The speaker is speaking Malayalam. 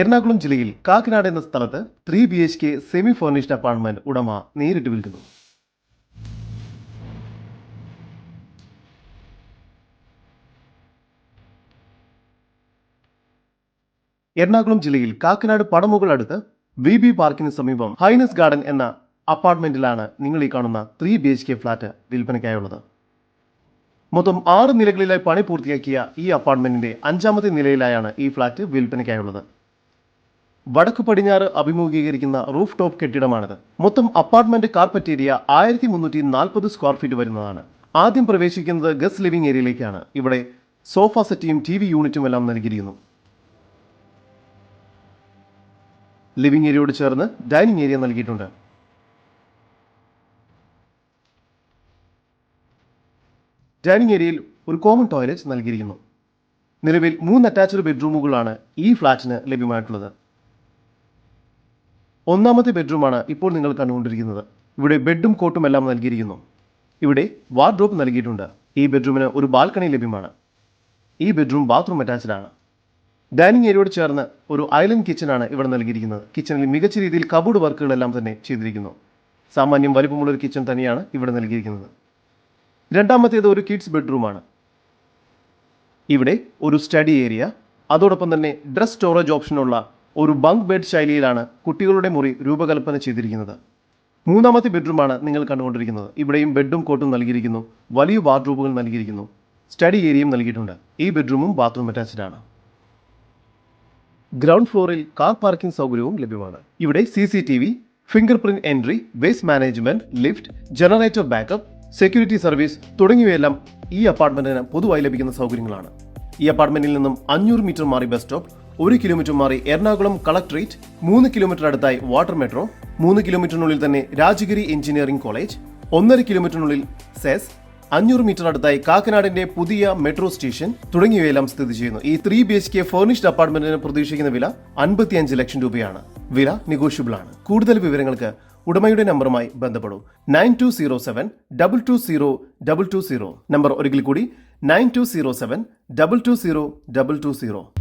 എറണാകുളം ജില്ലയിൽ കാക്കനാട് എന്ന സ്ഥലത്ത് three B H K semi furnished apartment ഉടമ നേരിട്ട് വിൽക്കുന്നു. എറണാകുളം ജില്ലയിൽ കാക്കനാട് പടമുകൾ അടുത്ത് വി ബി പാർക്കിന് സമീപം ഹൈനസ് ഗാർഡൻ എന്ന അപ്പാർട്ട്മെന്റിലാണ് നിങ്ങൾ ഈ കാണുന്ന three B H K flat വിൽപ്പനയ്ക്കായുള്ളത്. മൊത്തം ആറ് നിലകളിലായി പണി പൂർത്തിയാക്കിയ ഈ അപ്പാർട്ട്മെന്റിന്റെ അഞ്ചാമത്തെ നിലയിലായാണ് ഈ ഫ്ലാറ്റ് വിൽപ്പനയ്ക്കായുള്ളത്. വടക്ക് പടിഞ്ഞാറ് അഭിമുഖീകരിക്കുന്ന റൂഫ് ടോപ്പ് കെട്ടിടമാണിത്. മൊത്തം അപ്പാർട്ട്മെന്റ് കാർപ്പറ്റ് ഏരിയ ആയിരത്തി മുന്നൂറ്റി നാൽപ്പത് സ്ക്വയർ ഫീറ്റ് വരുന്നതാണ്. ആദ്യം പ്രവേശിക്കുന്നത് ഗസ്റ്റ് ലിവിംഗ് ഏരിയയിലേക്കാണ്. ഇവിടെ സോഫ സെറ്റിയും ടി വി യൂണിറ്റും എല്ലാം നൽകിയിരിക്കുന്നു. ലിവിംഗ് ഏരിയയോട് ചേർന്ന് ഡൈനിങ് ഏരിയ നൽകിയിട്ടുണ്ട്. ഡൈനിങ് ഏരിയയിൽ ഒരു കോമൺ ടോയ്ലറ്റ് നൽകിയിരിക്കുന്നു. നിലവിൽ മൂന്ന് അറ്റാച്ച്ഡ് ബെഡ്റൂമുകളാണ് ഈ ഫ്ലാറ്റിന് ലഭ്യമായിട്ടുള്ളത്. ഒന്നാമത്തെ ബെഡ്റൂമാണ് ഇപ്പോൾ നിങ്ങൾ കണ്ടുകൊണ്ടിരിക്കുന്നത്. ഇവിടെ ബെഡും കോട്ടും എല്ലാം നൽകിയിരിക്കുന്നു. ഇവിടെ വാർഡ്രോബ് നൽകിയിട്ടുണ്ട്. ഈ ബെഡ്റൂമിന് ഒരു ബാൽക്കണി ലഭ്യമാണ്. ഈ ബെഡ്റൂം ബാത്റൂം ആണ്. ഡൈനിങ് ഏരിയയോട് ചേർന്ന് ഒരു ഐലൻഡ് കിച്ചണാണ് ഇവിടെ നൽകിയിരിക്കുന്നത്. കിച്ചണിൽ മികച്ച രീതിയിൽ കബോർഡ് വർക്കുകളെല്ലാം തന്നെ ചെയ്തിരിക്കുന്നു. സാമാന്യം വലിപ്പമുള്ള ഒരു കിച്ചൺ തന്നെയാണ് ഇവിടെ നൽകിയിരിക്കുന്നത്. രണ്ടാമത്തേത് ഒരു കിഡ്സ് ബെഡ്റൂമാണ്. ഇവിടെ ഒരു സ്റ്റഡി ഏരിയ. അതോടൊപ്പം തന്നെ ഡ്രസ് സ്റ്റോറേജ് ഓപ്ഷനുള്ള ഒരു ബങ്ക് ബെഡ് ശൈലിയിലാണ് കുട്ടികളുടെ മുറി രൂപകൽപ്പന ചെയ്തിരിക്കുന്നത്. മൂന്നാമത്തെ ബെഡ്റൂമാണ് നിങ്ങൾ കണ്ടുകൊണ്ടിരിക്കുന്നത്. ഇവിടെയും ബെഡും കോട്ടും നൽകിയിരിക്കുന്നു. വലിയ വാർഡ്രോബുകൾ നൽകിയിരിക്കുന്നു. സ്റ്റഡി ഏരിയയും നൽകിയിട്ടുണ്ട്. ഈ ബെഡ്റൂമും ബാത്റൂം അറ്റാച്ച്ഡ് ആണ്. ഗ്രൗണ്ട് ഫ്ലോറിൽ കാർ പാർക്കിംഗ് സൗകര്യവും ലഭ്യമാണ്. ഇവിടെ C C T V finger print entry waste management lift generator backup security service തുടങ്ങിയവയെല്ലാം ഈ അപ്പാർട്ട്മെന്റിന് പൊതുവായി ലഭിക്കുന്ന സൗകര്യങ്ങളാണ്. ഈ അപ്പാർട്ട്മെന്റിൽ നിന്നും അഞ്ഞൂറ് മീറ്റർ മാറി ബസ് സ്റ്റോപ്പ് ഒരു കിലോമീറ്റർ മാറി എറണാകുളം കളക്ടറേറ്റ് മൂന്ന് കിലോമീറ്റർ അടുത്തായി വാട്ടർ മെട്രോ മൂന്ന് കിലോമീറ്ററിനുള്ളിൽ തന്നെ രാജഗിരി എഞ്ചിനീയറിംഗ് കോളേജ് ഒന്നര കിലോമീറ്ററിനുള്ളിൽ സെസ് അഞ്ഞൂറ് മീറ്റർ അടുത്തായി കാക്കനാടിന്റെ പുതിയ മെട്രോ സ്റ്റേഷൻ തുടങ്ങിയവയെല്ലാം സ്ഥിതി ചെയ്യുന്നു. ഈ three B H K furnished അപ്പാർട്ട്മെന്റിന് പ്രതീക്ഷിക്കുന്ന വില അൻപത്തിയഞ്ച് ലക്ഷം രൂപയാണ്. വില നെഗോഷ്യബിൾ ആണ്. കൂടുതൽ വിവരങ്ങൾക്ക് ഉടമയുടെ നമ്പറുമായി ബന്ധപ്പെടൂ. Nine two zero seven double two zero double two zero. Number ഒരിക്കൽ കൂടി nine two zero seven double two zero double two zero.